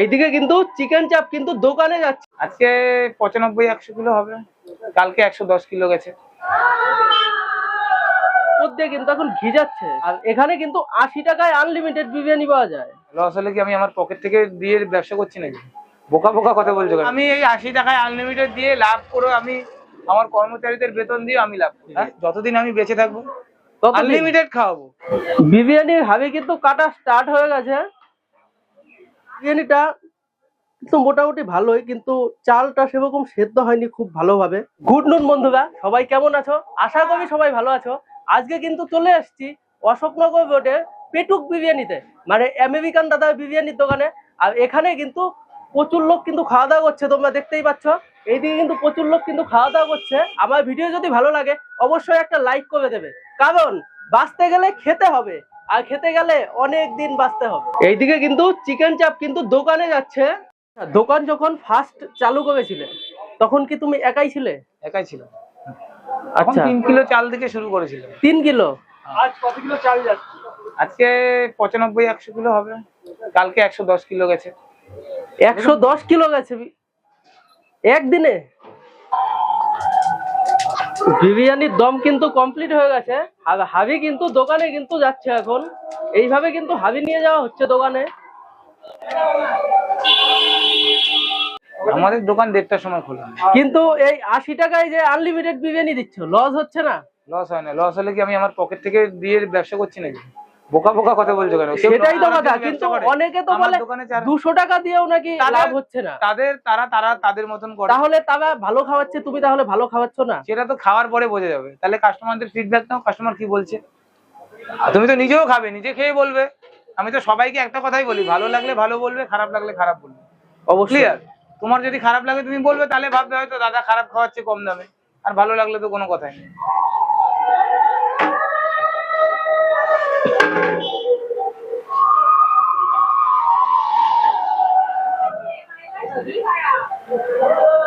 এইদিকে কিন্তু চিকেন চাপ কিন্তু দোকানে যাচ্ছে। আজকে পঁচানব্বই একশো কিলো হবে। কালকে একশো দশ কিলো গেছে। কিন্তু এখন ঘি যাচ্ছে আর এখানে কিন্তু আশি টাকায় আনলিমিটেড বিরিয়ানি পাওয়া যায়। লস হলে কি আমি আমার পকেট থেকে দিয়ে ব্যবসা করছি নাকি? বোকা বোকা কথা বলছো আমি এই আশি টাকায় আনলিমিটেড দিয়ে লাভ করে আমি আমার কর্মচারীদের বেতন দিয়ে আমি লাভ করি। হ্যাঁ? যতদিন আমি বেঁচে থাকব আনলিমিটেড খাওয়াবো। বিরিয়ানির হাবি কিন্তু কাটা স্টার্ট হয়ে গেছে। বিরিয়ানিটা কিন্তু মোটামুটি ভালোই, কিন্তু চালটা সেরকম সেদ্ধ হয়নি খুব ভালোভাবে। গুড নুন বন্ধুরা, সবাই কেমন আছো? আশা করি সবাই ভালো আছো। আজকে কিন্তু চলে এসেছি অশোকনগর রোডে পেটুক বিরিয়ানিতে মানে আমেরিকান দাদা বিরিয়ানির দোকানে। আর এখানে কিন্তু প্রচুর লোক কিন্তু খাওয়া দাওয়া করছে, তোমরা দেখতেই পাচ্ছ। এইদিকে কিন্তু প্রচুর লোক কিন্তু খাওয়া দাওয়া করছে। আমার ভিডিও যদি ভালো লাগে, অবশ্যই একটা লাইক করে দেবে। কারণ, বাঁচতে গেলে খেতে হবে। আর খেতে গেলে অনেক দিন বাঁচতে হবে। এইদিকে কিন্তু চিকেন চাপ কিন্তু দোকানে যাচ্ছে। দোকান যখন ফার্স্ট চালু করেছিলে তখন কি তুমি একাই ছিলে? একাই ছিল আচ্ছা। তিন কিলো চাল থেকে শুরু করেছিলাম। তিন কিলো? আজ কত কিলো চাল যাচ্ছে? আজকে পঁচানব্বই একশো কিলো হবে। কালকে একশো দশ কিলো গেছে। একশো দশ কিলো গেছে। বি- একদিনে? বিরিয়ানির দম কিন্তু কমপ্লিট হয়ে গেছে। আর হাবি কিন্তু দোকানে কিন্তু যাচ্ছে এখন। এইভাবে কিন্তু হাবি নিয়ে যাওয়া হচ্ছে দোকানে। আমাদের দোকান দেড়টার সময় খোলা কিন্তু এই আশি টাকায় যে আনলিমিটেড বিরিয়ানি দিচ্ছ লস হচ্ছে না? লস হয় না। লস হলে কি আমি আমার পকেট থেকে দিয়ে ব্যবসা করছি নাকি? বোকা বোকা কথা বলছো কেন? সেটাই তো কথা কিন্তু অনেকে তো বলে দোকানে যারা- দুশো টাকা দিয়েও নাকি লাভ হচ্ছে না। তাদের তারা তারা তাদের মতন করে। তাহলে তারা ভালো খাওয়াচ্ছে তুমি তাহলে ভালো খাওয়াচ্ছ না? সেটা তো খাওয়ার পরে বোঝা যাবে। তাহলে কাস্টমারদের ফিডব্যাক নাও কাস্টমার কি বলছে? তুমি তো নিজেও খাবে নিজে খেয়ে বলবে। আমি তো সবাইকে একটা কথাই বলি ভালো লাগলে ভালো বলবে খারাপ লাগলে খারাপ বলবে। অবশ্যই। তোমার যদি খারাপ লাগে তুমি বলবে তাহলে ভাববে হয়তো দাদা খারাপ খাওয়াচ্ছে কম দামে। আর ভালো লাগলে তো কোনো কথাই নেই।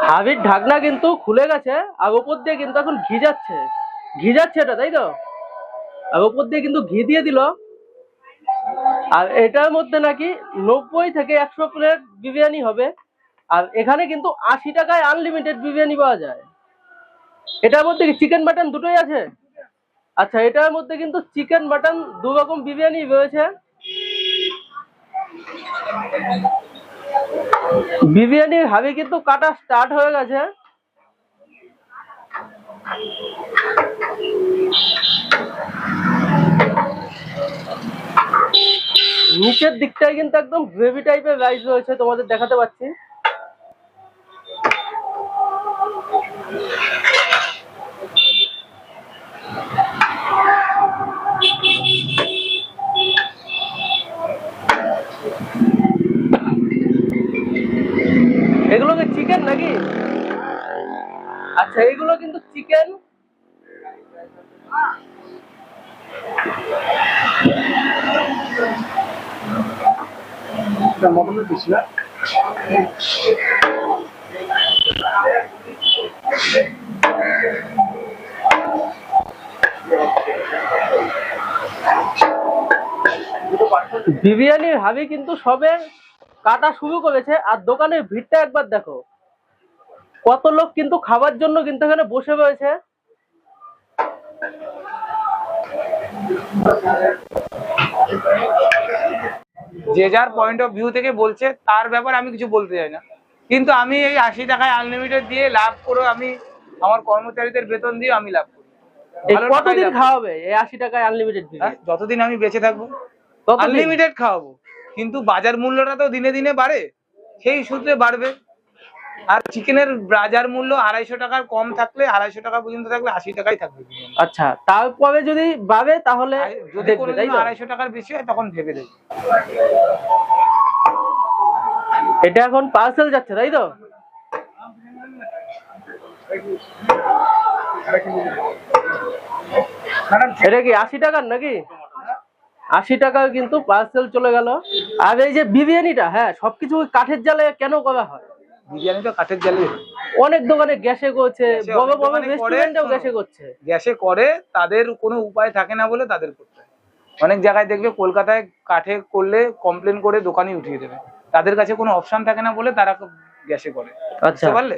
হাবির ঢাকনা কিন্তু খুলে গেছে, আর ওপর দিয়ে কিন্তু এখন ঘি যাচ্ছে। ঘি যাচ্ছে এটা, তাই তো? আর ওপর দিয়ে কিন্তু ঘি দিয়ে দিল। আর এটার মধ্যে নাকি নব্বই থেকে একশো প্লেট বিরিয়ানি হবে। আর এখানে কিন্তু আশি টাকায় আনলিমিটেড বিরিয়ানি পাওয়া যায়। এটার মধ্যে কি চিকেন মাটন দুটোই আছে? আচ্ছা এটার মধ্যে কিন্তু চিকেন মাটন দু রকম বিরিয়ানি রয়েছে। বিরিয়ানির হাবি কিন্তু কাটা স্টার্ট হয়ে গেছে। নিচের দিকটায় কিন্তু একদম গ্রেভি টাইপের রাইস রয়েছে, তোমাদের দেখাতে পাচ্ছি এগুলো কি চিকেন নাকি আচ্ছা এগুলো কিন্তু চিকেন বিরিয়ানির হাবি কিন্তু সবে কাটা শুরু করেছে আর দোকানের ভিড়টা একবার দেখো। কত লোক কিন্তু খাবার জন্য কিন্তু এখানে বসে রয়েছে। যে যার পয়েন্ট অফ ভিউ থেকে বলছে তার ব্যাপারে আমি কিছু বলতে চাই না। কিন্তু আমি এই আশি টাকায় আনলিমিটেড দিয়ে লাভ করে আমি আমার কর্মচারীদের বেতন দিয়ে আমি লাভ করি। কতদিন খাওয়াবে এই আশি টাকায় আনলিমিটেড হ্যাঁ, যতদিন আমি বেঁচে থাকব? আনলিমিটেড খাওয়াবো। কিন্তু বাজার মূল্যটা তো দিনে দিনে বাড়ে। সেই সূত্রে বাড়বে। আর চিকেনের বাজার মূল্য আড়াইশো টাকার কম থাকলে আড়াইশো টাকা পর্যন্ত থাকলে আশি টাকাই থাকবে আচ্ছা তারপরে যদি বাড়ে তাহলে যদি আড়াইশো টাকার বেশি হয় তখন ভেবে দেখবে। এটা এখন পার্সেল যাচ্ছে তাই তো? এটা কি আশি টাকার নাকি? আশি টাকা কিন্তু পার্সেল চলে গেল। আর এই যে বিরিয়ানিটা হ্যাঁ সবকিছু কাঠের জালে কেন করা হয়? বিরিয়ানি কাঠের জালে। অনেক দোকানে গ্যাসে করছে বড় বড় রেস্টুরেন্টেও গ্যাসে করছে। গ্যাসে করে তাদের কোনো উপায় থাকে না বলে তাদের করতে অনেক জায়গায় দেখবে কলকাতায় কাঠে করলে কমপ্লেন করে দোকানই উঠিয়ে দেবে। তাদের কাছে কোনো অপশন থাকে না বলে তারা গ্যাসে করে। আচ্ছা। পারলে?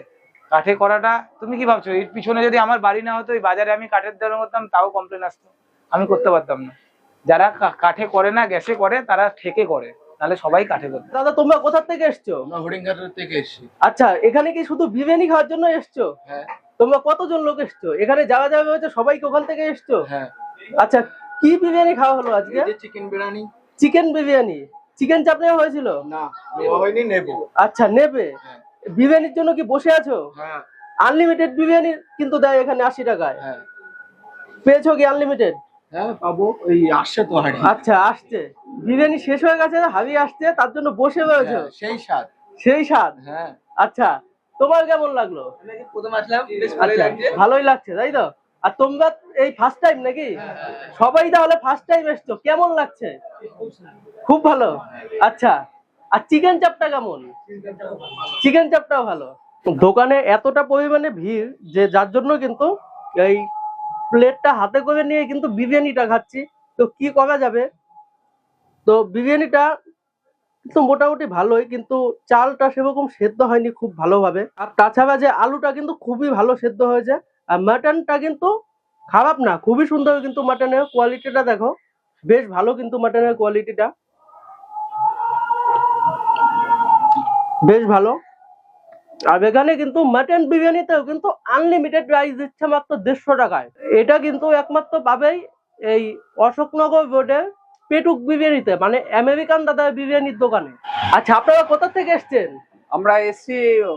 কাঠে করাটা তুমি কি ভাবছ? এর পিছনে যদি আমার বাড়ি না হতো এই বাজারে আমি কাঠের দোকান করতাম তাও কমপ্লেন আসতো। আমি করতে পারতাম না। যারা কাঠে করে না গ্যাসে করে তারা ঠেকে করে। নাহলে সবাই কাঠে করতো দাদা তোমরা কোথা থেকে এসছো? আমরা হরিণঘাটের থেকে এসেছি। আচ্ছা এখানে কি শুধু বিরিয়ানি খাওয়ার জন্য এসছো? হ্যাঁ। তোমরা কতজন লোক এসছো? এখানে যাওয়া যাবে হচ্ছে সবাইকে ওখান থেকে এসছো? হ্যাঁ। আচ্ছা কি বিরিয়ানি খাওয়া হলো আজকে? Chicken biryani. Chicken biryani. Chicken chaap নেওয়া হয়েছিল? না নেওয়া হয়নি নেব। আচ্ছা নেবে? হ্যাঁ। বিরিয়ানির জন্য কি বসে আছো? হ্যাঁ। আনলিমিটেড বিরিয়ানি কিন্তু দেয় এখানে আশি টাকায়। হ্যাঁ। পেয়েছ কি আনলিমিটেড হ্যাঁ পাবো। ওই আসছে তো হাড়ি। আচ্ছা আসছে। বিরিয়ানি শেষ হয়ে গেছে আসছে তার জন্য বসে রয়েছে। হ্যাঁ, সেই স্বাদ। সেই স্বাদ? হ্যাঁ। আচ্ছা তোমার কেমন লাগল? প্রথম আসলাম বেশ আচ্ছা ভালোই লাগছে তাই তো? আর তোমরা এই ফার্স্ট টাইম নাকি? সবাই তাহলে ফার্স্ট টাইম এসছো কেমন লাগছে? খুব ভালো। আচ্ছা আর চিকেন চাপটা কেমন? চিকেন চাপটাও ভালো। দোকানে এতটা পরিমাণে ভিড় যে যার জন্য কিন্তু এই প্লেটটা হাতে করে নিয়ে কিন্তু বিরিয়ানিটা খাচ্ছি। তো কি করা যাবে? তো বিরিয়ানিটা কিন্তু মোটামুটি ভালোই, কিন্তু চালটা সেরকম সেদ্ধ হয়নি খুব ভালোভাবে। আর তাছাড়া যে আলুটা কিন্তু খুবই ভালো সেদ্ধ হয়েছে। আর মাটনটা কিন্তু খারাপ না, খুবই সুন্দর কিন্তু মাটনের কোয়ালিটিটা দেখো। বেশ ভালো কিন্তু মাটনের কোয়ালিটিটা বেশ ভালো। আর এখানে কিন্তু মাটন বিরিয়ানিতেও কিন্তু আনলিমিটেড রাইস দিচ্ছে মাত্র দেড়শো টাকায় এটা কিন্তু একমাত্র পাবেই এই অশোকনগর রোডে পেটুক বিরিয়ানিতে মানে আমেরিকান দাদা বিরিয়ানির দোকানে আচ্ছা আপনারা কোথা থেকে এসছেন আমরা এসছি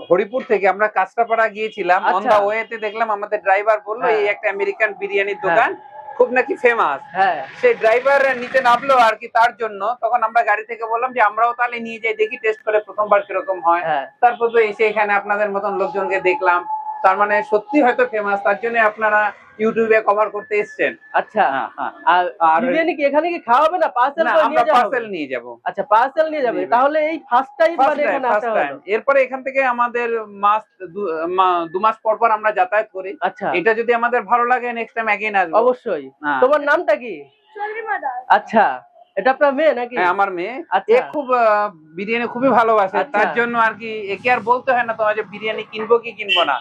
হরিপুর থেকে আমরা কাঁচরাপাড়া গিয়েছিলাম অন আচ্ছা। দা ওয়েতে দেখলাম আমাদের ড্রাইভার বলল হ্যাঁ। এই একটা আমেরিকান বিরিয়ানির দোকান খুব নাকি ফেমাস হ্যাঁ। সেই ড্রাইভার নিচে নামলো আর কি তার জন্য। তখন আমরা গাড়ি থেকে বললাম যে আমরাও তাহলে নিয়ে যাই দেখি টেস্ট করে প্রথমবার কীরকম হয়। হ্যাঁ। তারপর তো এসে এখানে আপনাদের মতন লোকজনকে দেখলাম। তার মানে সত্যি হয়তো ফেমাস তার জন্য আপনারা ইউটিউবে কভার করতে এসছেন। আচ্ছা। হ্যাঁ হ্যাঁ। আর আর- বিরিয়ানি কি এখানে কি খাওয়া হবে না পার্সেল না করে আমরা নিয়ে যাওয়া পার্সেল নিয়ে যাব। আচ্ছা পার্সেল নিয়ে যাবে। তাহলে এই ফার্স্ট টাইম মানে এখানে আসা. হলো। এরপরে এখান থেকে আমাদের মাস দু- মাস পর পর আমরা যাতায়াত করি। আচ্ছা। এটা যদি আমাদের ভালো লাগে নেক্সট টাইম অ্যাগেন আসব। অবশ্যই। হ্যাঁ। তোমার নামটা কি? চন্দ্রিমা দাস আচ্ছা। এটা আপনার মেয়ে নাকি? হ্যাঁ, আমার মেয়ে। আচ্ছা। এ খুব আহ, বিরিয়ানি খুবই ভালোবাসে। আচ্ছা। তার জন্য আর কি একে আর বলতে হয় না তোমার যে বিরিয়ানি কিনবো কি কিনবো না।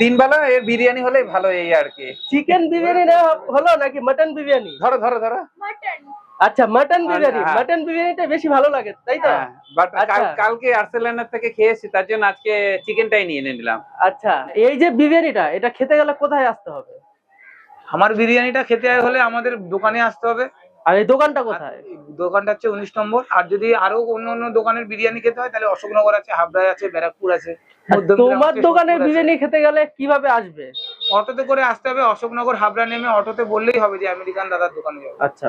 তিন বেলা এর বিরিয়ানি হলেই ভালো এই আর কি। চিকেন বিরিয়ানি না হলো নাকি মটন বিরিয়ানি? ধরো ধরো ধরো। আচ্ছা মটন বিরিয়ানি। হ্যাঁ। মটন বিরিয়ানিটা বেশি ভালো লাগে তাই তো? বাট আচ্ছা। কালকে আর্সেলানের থেকে খেয়েছি তার জন্য আজকে চিকেনটাই নিয়ে নিলাম। আচ্ছা এই যে বিরিয়ানিটা এটা খেতে গেলে কোথায় আসতে হবে? আমার বিরিয়ানিটা খেতে হলে আমাদের দোকানে আসতে হবে। আর এই দোকানটা কোথায়? দোকানটা হচ্ছে উনিশ নম্বর। আর যদি আরও অন্য অন্য দোকানের বিরিয়ানি খেতে হয় তাহলে অশোকনগর আছে হাবড়ায় আছে ব্যারাকপুর আছে তোমার আছে। বিরিয়ানি খেতে গেলে কীভাবে আসবে? অটোতে করে আসতে হবে অশোকনগর হাবড়া নেমে অটোতে বললেই হবে যে আমেরিকান দাদার দোকানে যাব। আচ্ছা।